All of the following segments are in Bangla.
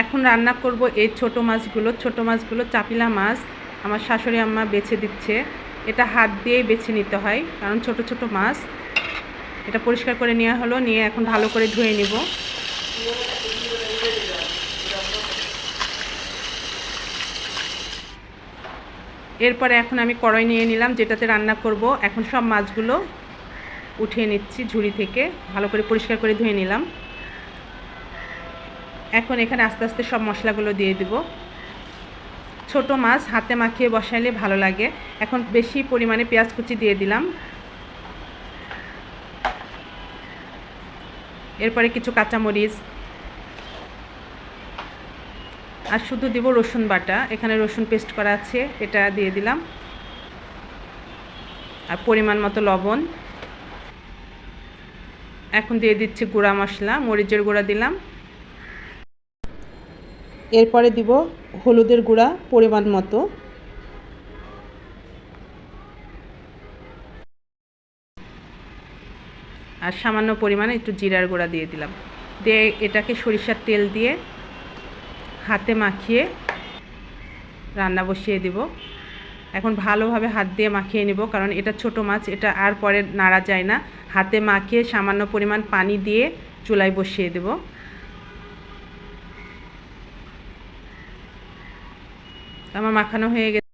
এখন রান্না করব এই ছোট মাছগুলো ছোট মাছগুলো চাপিলা মাছ আমার শাশুড়ি আম্মা বেছে দিচ্ছে। এটা হাত দিয়েই বেছে নিতে হয়, কারণ ছোট ছোট মাছ। এটা পরিষ্কার করে নেওয়া হলো, নিয়ে এখন ভালো করে ধুয়ে নিব। এরপরে এখন আমি কড়াই নিয়ে নিলাম, যেটাতে রান্না করব। এখন সব মাছগুলো উঠিয়ে নিচ্ছি ঝুড়ি থেকে, ভালো করে পরিষ্কার করে ধুয়ে নিলাম। এখন এখানে আস্তে আস্তে সব মশলাগুলো দিয়ে দিব। ছোট মাছ হাতে মাখিয়ে বসাইলে ভালো লাগে। এখন বেশি পরিমাণে পেঁয়াজ কুচি দিয়ে দিলাম। এরপরে কিছু কাঁচামরিচ। আর শুধু দিব রসুন বাটা। এখানে রসুন পেস্ট করা আছে, এটা দিয়ে দিলাম। আর পরিমাণ মতো লবণ। এখন দিয়ে দিচ্ছি গুঁড়া মশলা, মরিচের গুঁড়া দিলাম। এরপরে দিব হলুদের গুঁড়া পরিমাণ মতো। আর সামান্য পরিমাণে একটু জিরার গুঁড়া দিয়ে দিলাম। দিয়ে এটাকে সরিষার তেল দিয়ে হাতে মাখিয়ে রান্না বসিয়ে দিব। এখন ভালোভাবে হাত দিয়ে মাখিয়ে নিব, কারণ এটা ছোট মাছ, এটা আর পরে নাড়া যায় না। হাতে মাখিয়ে সামান্য পরিমাণ পানি দিয়ে চুলায় বসিয়ে দেব। আমার মাখানো হয়ে গেছে।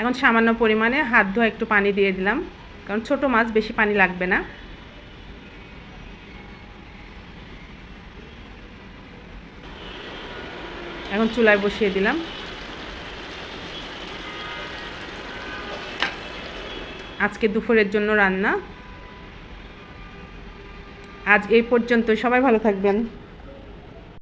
এখন সামান্য পরিমাণে হাত ধোয়া একটু পানি দিয়ে দিলাম, কারণ ছোট মাছ বেশি পানি লাগবে না। এখন চুলায় বসিয়ে দিলাম। আজকে দুপুরের জন্য রান্না। আজ এই পর্যন্ত সবাই ভালো থাকবেন।